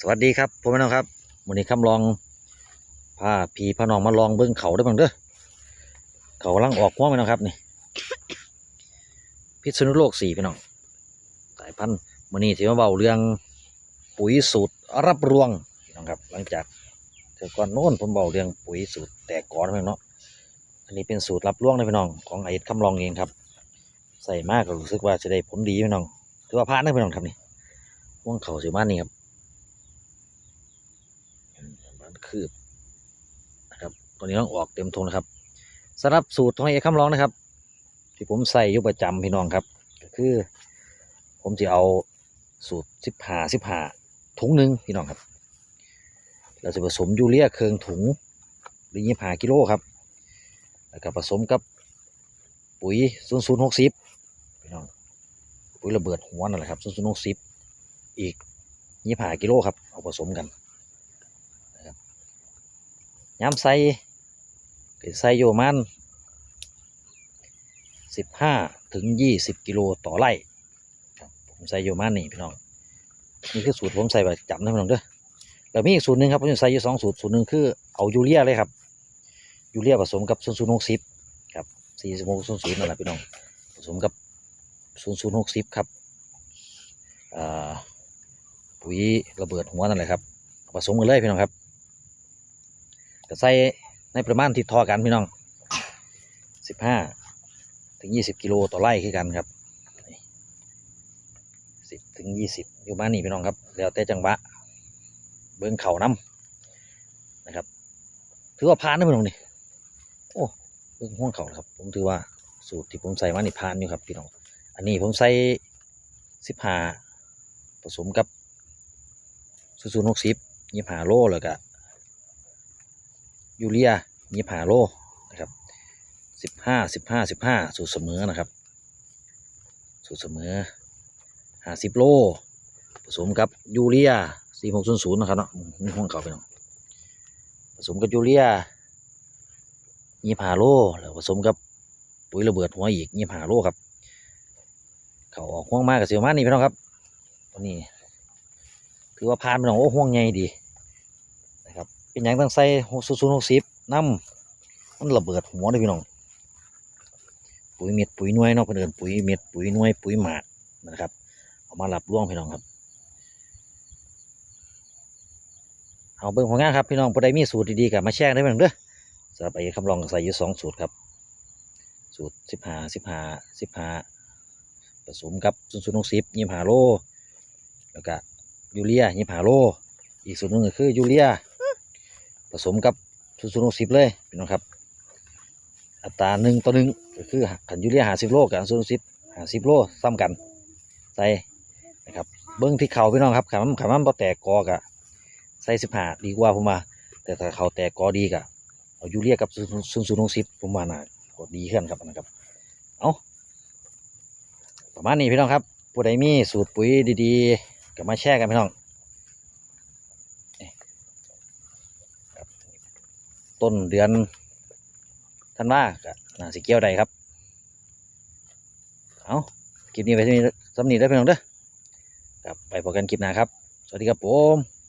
สวัสดีครับพ่อแม่น้องครับวันนี้คำลองพาพีพาน้องมาลองเบิ้งเขาได้บ้างเด้อเขากำลังออกหัวไหน้องครับนี่พิษณุโลกสี่พี่น้องสายพันธุ์วันนี้ที่มาเบาเรื่องปุ๋ยสูตรรับรวงพี่น้องครับ หลังจากเธอก่อนโน้นผมเบาเรื่องปุ๋ยสูตรแตกก่อนพี่น้องเนาะอันนี้เป็นสูตรรับรวงนะพี่น้องของไอ้คำลองเองครับ ใส่มากก็รู้สึกว่าจะได้ผลดีพี่น้องถือว่าพลาดนะพี่น้องครับนี่ว่วงเขาสิมานี่ครับ มัน คืบนะครับตัวนี้ต้องออกเต็มทงนะครับสำหรับสูตรของไอ้คำร้องนะครับ ที่ผมใส่อยู่ประจำพี่น้องครับ ก็คือ ผมจะเอาสูตรสิบหาสิบหาถุงหนึ่งพี่น้องครับ เราจะผสมยูเรียเคืองถุงหรือยี่หากิโลครับ แล้วก็ผสมกับปุ๋ยศูนย์ศูนย์หกสิบพี่น้องปุ๋ยระเบิดหัวนั่นแหละครับศูนย์ศูนย์หกสิบอีกยี่หากิโลครับเอาผสมกัน ย้ำใส่ใส่อยู่มันสิบห้าถึงยี่สิบกิโลต่อไร่ผมใส่อยู่มันนี่พี่น้องนี่คือสูตรผมใส่ประจำนะพี่น้องเด้อแล้วมีอีกสูตรหนึ่งครับผมจะใส่อยู่สองสูตรสูตรหนึ่งคือเอายูเรียเลยครับยูเรียผสมกับศูนย์ศูนย์หกสิบครับสี่สิบหกศูนย์ศูนย์นั่นแหละพี่น้องผสมกับศูนย์ศูนย์หกสิบครับปุ๋ยระเบิดหัวนั่นแหละครับผสมกันเลยพี่น้องครับ ก็ใส่ในประมาณที่ทอกันพี่น้องสิบห้าถึงยี่สิบกิโลต่อไร่คือกันครับสิบถึงยี่สิบอยู่บ้านนี่พี่น้องครับแล้วแต่จังหวะเบิ้งเข่าน้ำนะครับ ถือว่าผ่านนะพี่น้องนี่โอ้เบิ้งห่วงเข่าครับ ผมถือว่าสูตรที่ผมใส่มานี่ผ่านอยู่ครับพี่น้อง อันนี้ผมใส่สิบห้าผสมกับศูนย์หกสิบยี่ห้าโลแล้วก็ ยูเรียยี่ห้าโลนะครับสิบห้าสิบห้าสิบห้าสูตรเสมอนะครับ สูตรเสมอห้าสิบโลผสมกับยูเรียสี่หกศูนย์ศูนย์นะครับเนาะมีห้องเขาไปเนาะผสมกับยูเรียยี่ห้าโลแล้วผสมกับปุ๋ยระเบิดหัวอีกยี่ห้าโลครับ เขาออกห่วงมากกับเสียวมากนี่พี่น้องครับตัวนี้ถือว่าผ่านไปน้องโอ้ห่วงใหญ่ดี เป็นอย่างตั้งใส่ศูนย์ศูนย์หกสิบน้ำมันระเบิดหัวเลยพี่น้อง ปุ๋ยเม็ดปุ๋ยน่วยเนาะเพื่นเอนปุ๋ยเม็ดปุ๋ยน่วยปุ๋ยหมากนะครับเอามารับร่วงพี่น้องครับเอาเบิ่งผลงานครับพี่น้องพอได้มีสูตรดีๆกับมาแชร์ได้เหมือนเด้อสำหรับไอ้คำลองใส่อยู่สองสูตรครับ สูตรสิบห้าสิบห้าสิบห้าผสมกับศูนย์ศูนย์หกสิบยี่ห้าโลแล้วก็ยูเรียยี่ห้าโลอีกสูตรหนึงก็คือยูเรีย ผสมกับศูนซูนสิบเลยพี่น้องครับอัตราหนึ่งต่อหนึ่งก็คือขันยูเรียหาสิบโลกับศูนย์สิบหาสิบโลซ้ำกันใส่นะครับเบิ้งที่เขาพี่น้องครับขามันขามันพอแตกกอกะใส่สิบห้าดีกว่าผมว่าแต่ถ้าเขาแตกกอดีกะเอายูเรียกับศูนซูนซูนย์สิบผมว่าน่าก็ดีขึ้นครับนะครับเอาประมาณนี้พี่น้องครับผู้ใดมีสูตรปุ๋ยดีๆก็มาแชร์กันพี่น้อง ต้นเดือนท่านว่าก็น่าสิเกี่ยวใดครับ เอาคลิปนี้ไปที่นี่สำนีได้อพี่น้องเด้อครับไปพบกันคลิปหน้าครับ สวัสดีครับผม